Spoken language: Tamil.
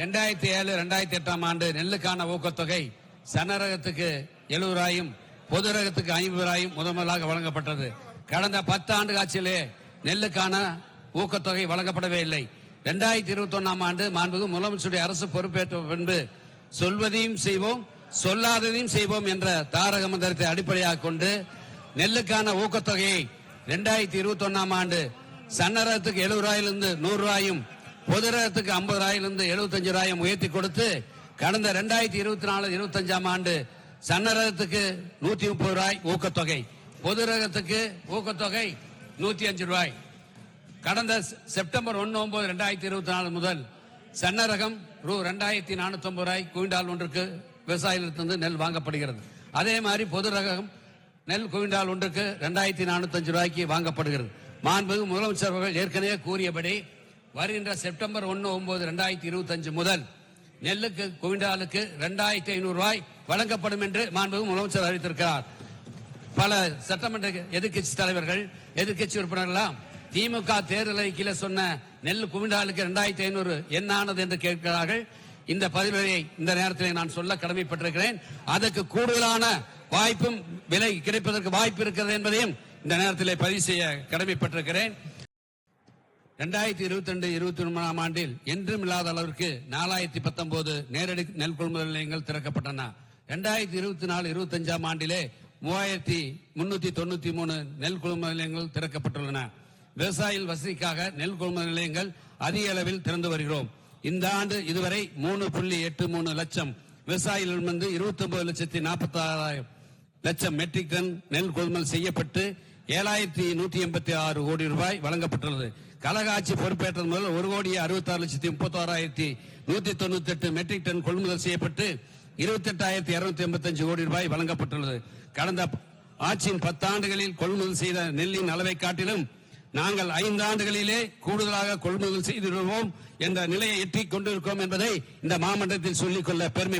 ரெண்டாயிரத்தி ஏழு ரெண்டாயிரத்தி எட்டாம் ஆண்டு நெல்லுக்கான ஊக்கத்தொகை சனரகத்துக்கு எழுபதாயிரம் பொது ரகத்துக்கு ஐம்பதாயிரம் முதன்முதலாக வழங்கப்பட்டது. கடந்த பத்து ஆண்டு காட்சியிலே நெல்லுக்கான ஊக்கத்தொகை வழங்கப்படவே இல்லை. ரெண்டாயிரத்தி இருபத்தி ஒன்னாம் ஆண்டு மாண்புகு முதலமைச்சருடைய அரசு பொறுப்பேற்ற பின்பு சொல்வதையும் செய்வோம் சொல்லாததையும் செய்வோம் என்ற தாரக மந்திரத்தை அடிப்படையாக கொண்டு நெல்லுக்கான ஊக்கத்தொகையை ரெண்டாயிரத்தி இருபத்தி ஒன்னாம் ஆண்டு சன்னரகத்துக்கு எழுபது ரூபாயிலிருந்து நூறு ரூபாயும் பொது ரகத்துக்கு ஐம்பது ரூபாயிலிருந்து எழுபத்தஞ்சு ரூபாயும் உயர்த்தி கொடுத்து கடந்த ரெண்டாயிரத்தி இருபத்தி நாலு இருபத்தஞ்சாம் ஆண்டு சன்னரகத்துக்கு நூத்தி முப்பது ரூபாய் ஊக்கத்தொகை. பொது ரகத்துக்கு ஊக்கத்தொகை நூத்தி அஞ்சு ரூபாய். கடந்த செப்டம்பர் ஒன்று ஒன்பது ரெண்டாயிரத்தி இருபத்தி நாலு முதல் சன்ன ரகம் ரூ ரெண்டாயிரத்தி நானூத்தி ரூபாய் குவிண்டால் ஒன்றுக்கு விவசாயிகளிடத்திலிருந்து நெல் வாங்கப்படுகிறது. அதே மாதிரி பொது ரகம் நெல் குவிண்டால் ஒன்றுக்கு ரெண்டாயிரத்தி நானூற்றஞ்சு ரூபாய்க்கு வாங்கப்படுகிறது. மாண்புமிகு முதலமைச்சர் அவர்கள் ஏற்கனவே கூறியபடி வருகின்ற செப்டம்பர் ஒன்று ஒன்பது ரெண்டாயிரத்தி இருபத்தஞ்சு முதல் நெல்லுக்கு குவிண்டாலுக்கு ரெண்டாயிரத்தி ஐநூறு ரூபாய் வழங்கப்படும் என்று மாண்பு முதலமைச்சர் அறிவித்திருக்கிறார். பல சட்டமன்ற எதிர்க்கட்சி தலைவர்கள் எதிர்க்கட்சி உறுப்பினர்கள்லாம் திமுக தேர்தல் அறிக்கையில் சொன்ன நெல் குவிண்டாலுக்கு ரெண்டாயிரத்தி ஐநூறு என்ன ஆனது என்று கேட்கிறார்கள். இந்த பதிவுரையை இந்த நேரத்தில் நான் சொல்ல கடமைப்பட்டிருக்கிறேன். அதற்கு கூடுதலான வாய்ப்பும் விலை கிடைப்பதற்கு வாய்ப்பு இருக்கிறது என்பதையும் இந்த நேரத்தில் பதிவு செய்ய கடமைப்பட்டிருக்கிறேன். ரெண்டாயிரத்தி இருபத்தி ரெண்டு இருபத்தி ஒன்பதாம் ஆண்டில் என்றும் இல்லாத அளவிற்கு நாலாயிரத்தி பத்தொன்பது நேரடி நெல் கொள்முதல் நிலையங்கள் திறக்கப்பட்டன. ரெண்டாயிரத்தி இருபத்தி நாலு இருபத்தஞ்சாம் ஆண்டிலே மூவாயிரத்தி முன்னூத்தி தொண்ணூத்தி மூணு நெல் கொள்முதல் நிலையங்கள் திறக்கப்பட்டுள்ளன. விவசாயிகள் வசதிக்காக நெல் கொள்முதல் நிலையங்கள் அதிக அளவில் திறந்து வருகிறோம். இந்த ஆண்டு இதுவரை மூணு புள்ளி எட்டு மூணு லட்சம் விவசாயிகளிடமிருந்து இருபத்தி ஒன்பது லட்சத்தி நாற்பத்தி ஆறாயிரம் லட்சம் மெட்ரிக் டன் நெல் கொள்முதல் செய்யப்பட்டு ஏழாயிரத்தி நூத்தி எண்பத்தி ஆறு கோடி ரூபாய் வழங்கப்பட்டுள்ளது. கழக ஆட்சி பொறுப்பேற்றது முதல் ஒரு கோடி அறுபத்தி ஆறு லட்சத்தி முப்பத்தி ஆறாயிரத்தி நூத்தி தொண்ணூத்தி எட்டு மெட்ரிக் டன் கொள்முதல் செய்யப்பட்டு இருபத்தி எட்டாயிரத்தி இருநூத்தி எண்பத்தி அஞ்சு கோடி ரூபாய் வழங்கப்பட்டுள்ளது. கடந்த ஆட்சியின் பத்தாண்டுகளில் கொள்முதல் செய்த நெல்லின் அளவை காட்டிலும் நாங்கள் ஐந்து ஆண்டுகளிலே கூடுதலாக கொள்முதல் செய்திருவோம் என்ற நிலையை எட்டிக் கொண்டிருக்கோம் என்பதை இந்த மாமன்றத்தில் சொல்லிக்கொள்ள பெருமை